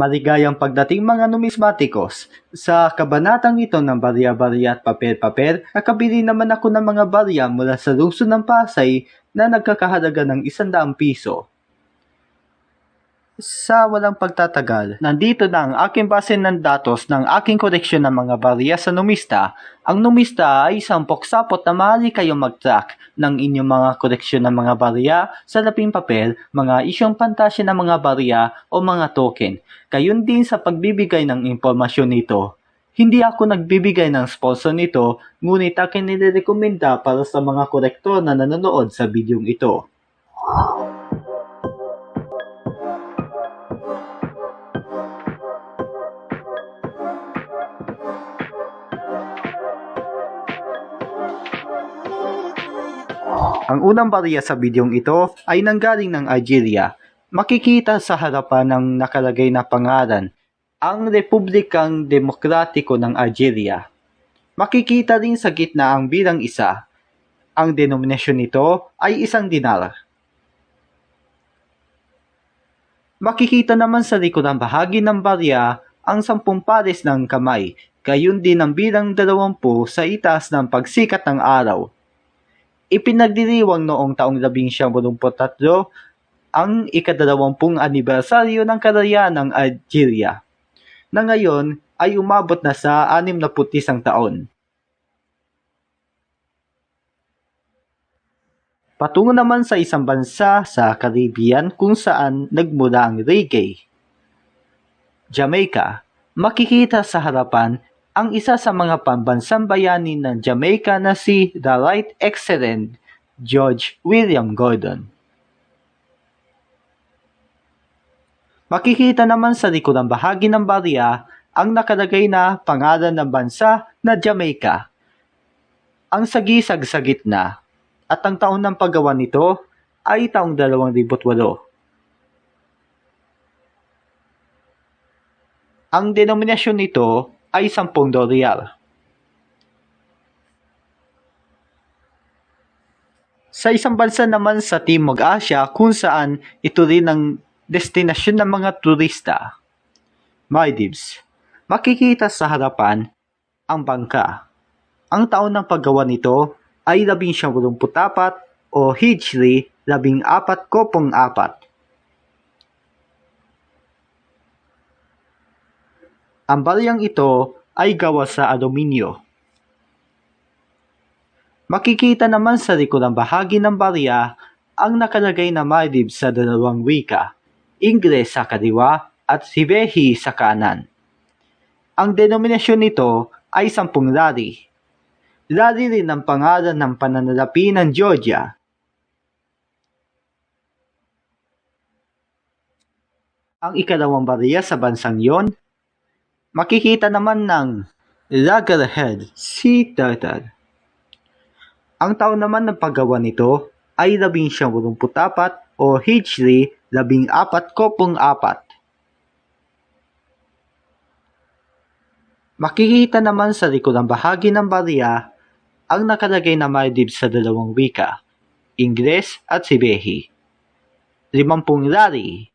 Maligayang pagdating mga numismatikos. Sa kabanatang ito ng barya-barya at papel-papel, nakabili naman ako ng mga barya mula sa lungsod ng Pasay na nagkakahalaga ng isandaang piso. Sa walang pagtatagal, nandito na ang aking base ng datos ng aking koleksyon ng mga barya sa numista. Ang numista ay isang poksapot na maaari kayong mag-track ng inyong mga koleksyon ng mga barya, salaping papel, mga isyong pantasya ng mga barya o mga token. Gayon din sa pagbibigay ng impormasyon nito. Hindi ako nagbibigay ng sponsor nito, ngunit akin nirekomenda para sa mga kolektor na nanonood sa bidyong ito. Ang unang barya sa bidyong ito ay nanggaling ng Algeria. Makikita sa harapan ng nakalagay na pangalan, ang Republikang Demokratiko ng Algeria. Makikita din sa gitna ang bilang isa. Ang denominasyon nito ay isang dinar. Makikita naman sa likod ng bahagi ng barya ang sampung pares ng kamay, gayon din ang bilang dalawampu sa itaas ng pagsikat ng araw ipinagdiriwang noong taong 1983 ang ikadalawampung anibersaryo ng karaya ng Algeria, na ngayon ay umabot na sa 61 taon. Patungo naman sa isang bansa sa Caribbean kung saan nagmula ang reggae. Jamaica, makikita sa harapan ang isa sa mga pambansang bayani ng Jamaica na si The Right Excellent George William Gordon. Makikita naman sa likod ng bahagi ng barya ang nakalagay na pangalan ng bansa na Jamaica. Ang sagisag sa gitna at ang taon ng paggawa nito ay taong 2008. Ang denominasyon nito ay 10 dolyar. Sa isang bansa naman sa Timog Asya kung saan ito rin ang destinasyon ng mga turista, Maldives, makikita sa harapan ang bangka. Ang taon ng paggawa nito ay 1984 o Hijri 14 Ang baryang ito ay gawa sa aluminyo. Makikita naman sa likod ng bahagi ng barya ang nakalagay na Maldives sa dalawang wika, Ingles sa kaliwa at Sibehi sa kanan. Ang denominasyon nito ay sampung lari. Lari rin ang pangalan ng pananalapi ng Georgia. Ang ikalawang barya sa bansang yon makikita naman ng Loggerhead Sea Turtle. Ang taon naman ng paggawa nito ay 1984 o Hijri 14 kopong 4. Makikita naman sa likod ng bahagi ng barya ang nakalagay na Maldives sa dalawang wika, Ingles at Sibehi. 50 lari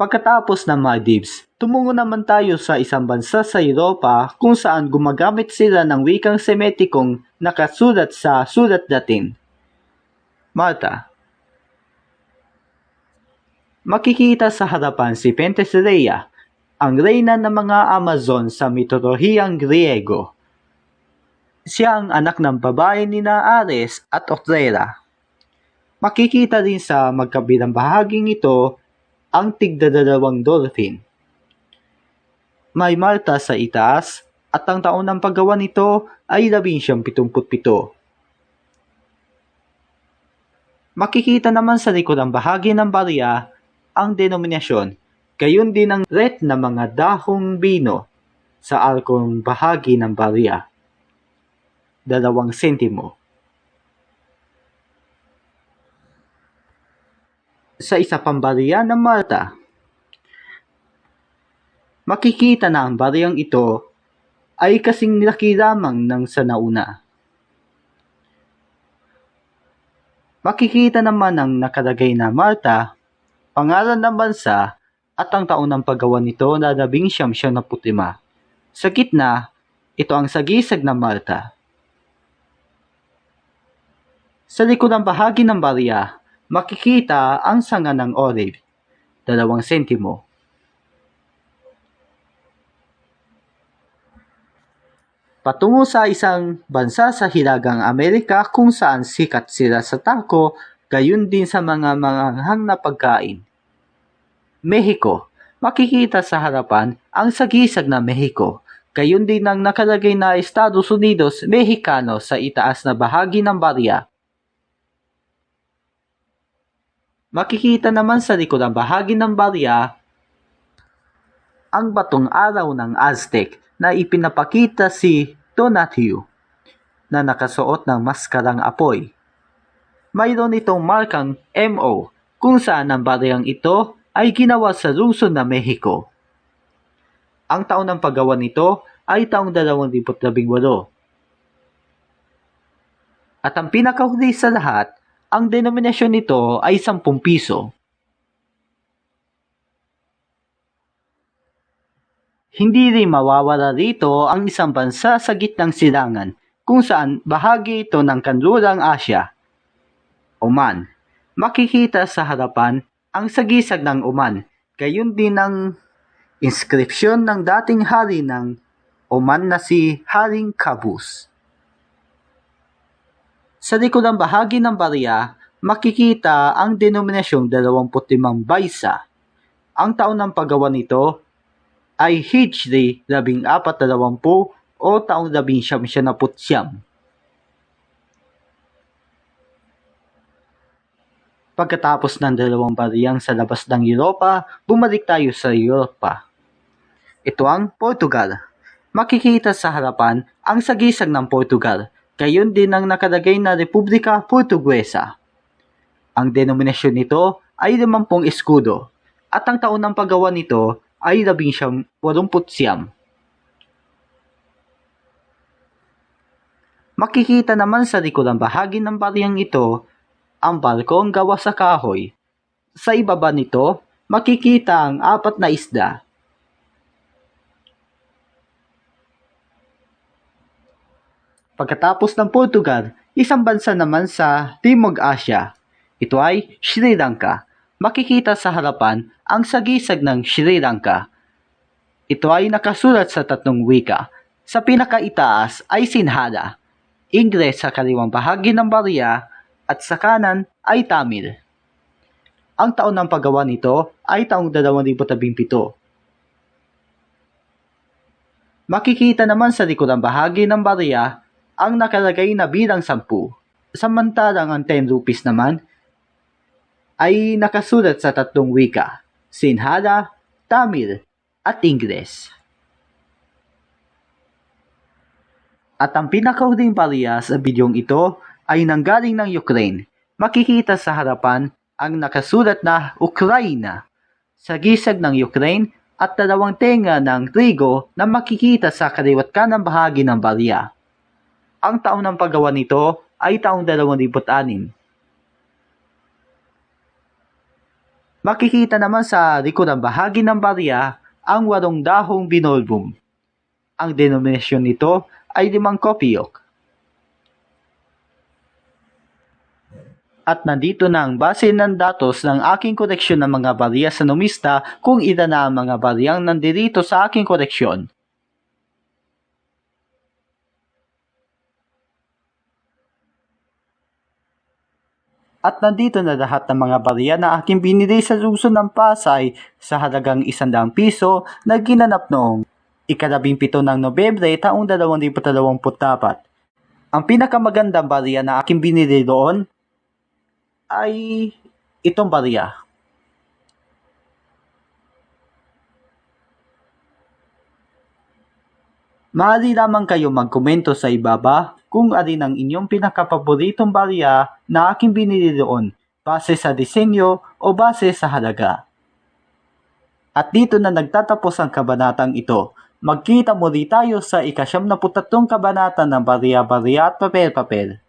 Pagkatapos ng Maldives, tumungo naman tayo sa isang bansa sa Europa kung saan gumagamit sila ng wikang Semetikong nakasulat sa sulat Latin. Malta. Makikita sa harapan si Penthesilea, ang reyna ng mga Amazon sa mitolohiyang Griego. Siya ang anak ng babae ni Ares at Otrera. Makikita din sa magkabilang bahaging ito ang tigdadalawang dolphin. May Malta sa itaas at ang taon ng paggawa nito ay 1977. Makikita naman sa likod ng bahagi ng barya ang denominasyon, gayon din ang ret na mga dahong bino sa arkong bahagi ng barya. Dalawang sentimo. Sa isa pang barya ng Malta. Makikita na ang baryang ito ay kasing laki lamang ng sa nauna. Makikita naman ang nakalagay na Malta pangalan ng bansa at ang taon ng paggawa nito na labing siyam siyam na putima. Sa gitna, ito ang sagisag ng Malta. Sa likod ng bahagi ng barya, makikita ang sanga ng olive, dalawang sentimo. Patungo sa isang bansa sa Hilagang Amerika kung saan sikat sila sa taco, gayon din sa mga manganghang na pagkain. Mexico, makikita sa harapan ang sagisag na Mexico, gayon din ang nakalagay na Estados Unidos Mexicano sa itaas na bahagi ng barya. Makikita naman sa likod ng bahagi ng barya ang batong araw ng Aztec na ipinapakita si Tonatiuh na nakasuot ng maskarang apoy. Mayroon itong markang MO kung saan ang baryang ito ay ginawa sa lungsod na Mexico. Ang taon ng paggawa nito ay taong 2018. At ang pinakahuli sa lahat, ang denominasyon nito ay 10 piso. Hindi rin mawawala rito ang isang bansa sa gitnang silangan kung saan bahagi ito ng kanlurang Asya. Oman. Makikita sa harapan ang sagisag ng Oman, gayon din ang inskripsyon ng dating hari ng Oman na si Haring Kabus. Sa likod ng bahagi ng barya, makikita ang denominasyong 25 Baisa. Ang taon ng paggawa nito ay Hijri 1420 o taong 1979. Pagkatapos ng dalawang bariyang sa labas ng Europa, bumalik tayo sa Europa. Ito ang Portugal. Makikita sa harapan ang sagisag ng Portugal, gayon din ang nakalagay na Republika Portuguesa. Ang denominasyon nito ay 50 eskudo at ang taon ng paggawa nito ay 1980. Makikita naman sa likod ng bahagi ng bariyang ito ang balkong gawa sa kahoy. Sa ibaba nito, makikita ang apat na isda. Pagkatapos ng Portugal, isang bansa naman sa Timog Asya. Ito ay Sri Lanka. Makikita sa harapan ang sagisag ng Sri Lanka. Ito ay nakasulat sa tatlong wika. Sa pinakaitaas ay Sinhala, Ingles sa kaliwang bahagi ng barya at sa kanan ay Tamil. Ang taon ng paggawa nito ay taong 2017. Makikita naman sa ng bahagi ng barya ang nakalagay na bilang 10. Samantalang ang 10 rupees naman ay nakasulat sa tatlong wika, Sinhala, Tamil, at Ingles. At ang pinakahuling barya sa bidyong ito ay nanggaling ng Ukraine. Makikita sa harapan ang nakasulat na Ukraina sa gisag ng Ukraine at dalawang tenga ng trigo na makikita sa kaliwat kanang bahagi ng barya. Ang taon ng paggawa nito ay taong 2006. Makikita naman sa likod ng bahagi ng barya ang walong dahong binolbum. Ang denominasyon nito ay limang kopiyok. At nandito na ang base ng datos ng aking koleksyon ng mga barya sa numista kung ilan na ang mga baryang nandirito sa aking koleksyon. At nandito na lahat ng mga barya na aking binili sa lungsod ng Pasay sa halagang 100 piso na ginanap noong ikalabing pito ng Nobyembre taong 2024. Ang pinakamagandang barya na aking binili doon ay itong barya. Maaari lamang kayo magkomento sa ibaba kung alin ang inyong pinakapaboritong barya na aking binili doon base sa disenyo o base sa halaga. At dito na nagtatapos ang kabanatang ito. Magkita muli tayo sa ikasyam na putatlong kabanata ng Barya-Barya at Papel-Papel.